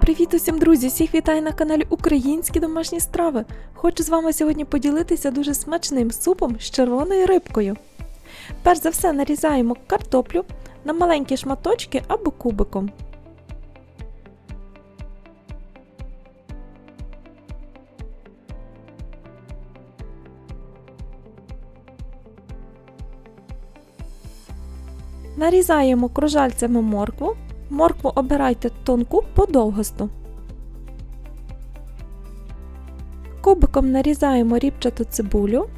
Привіт усім друзі! Всіх вітаю на каналі Українські домашні страви. Хочу з вами сьогодні поділитися дуже смачним супом з червоною рибкою. Перш за все нарізаємо картоплю на маленькі шматочки або кубиком. Нарізаємо кружальцями моркву. Моркву обирайте тонку подовгосту. Кубиком нарізаємо рібчату цибулю.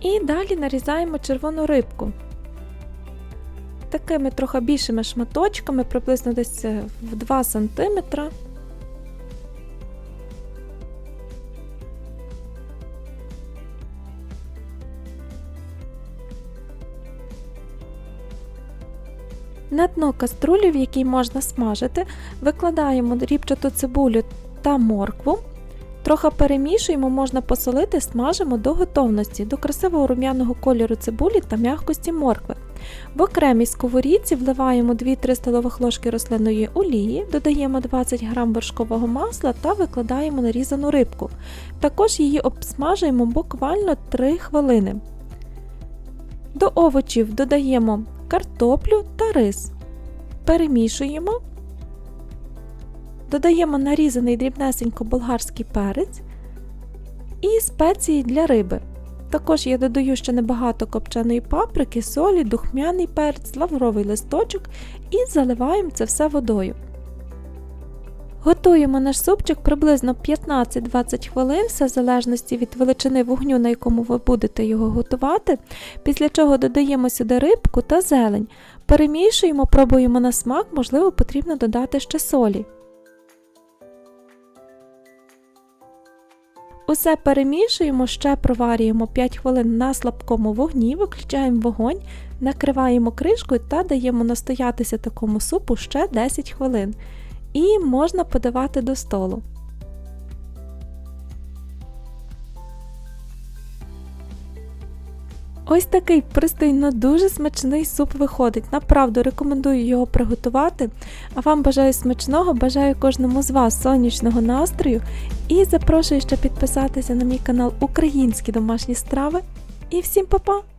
І далі нарізаємо червону рибку. Такими трохи більшими шматочками, приблизно десь в 2 см. На дно каструлі, в якій можна смажити, викладаємо рібчату цибулю та моркву. Трохи перемішуємо, можна посолити, смажимо до готовності, до красивого рум'яного кольору цибулі та м'якості моркви. В окремій сковорідці вливаємо 2-3 столових ложки рослинної олії, додаємо 20 г вершкового масла та викладаємо нарізану рибку. Також її обсмажуємо буквально 3 хвилини. До овочів додаємо картоплю та рис. Перемішуємо. Додаємо нарізаний дрібнесенько болгарський перець і спеції для риби. Також я додаю ще небагато копченої паприки, солі, духмяний перець, лавровий листочок і заливаємо це все водою. Готуємо наш супчик приблизно 15-20 хвилин, все в залежності від величини вогню, на якому ви будете його готувати, після чого додаємо сюди рибку та зелень. Перемішуємо, пробуємо на смак, можливо, потрібно додати ще солі. Усе перемішуємо, ще проварюємо 5 хвилин на слабкому вогні, виключаємо вогонь, накриваємо кришкою та даємо настоятися такому супу ще 10 хвилин. І можна подавати до столу. Ось такий пристойно дуже смачний суп виходить. Направду рекомендую його приготувати. А вам бажаю смачного, бажаю кожному з вас сонячного настрою і запрошую ще підписатися на мій канал Українські домашні страви. І всім па-па!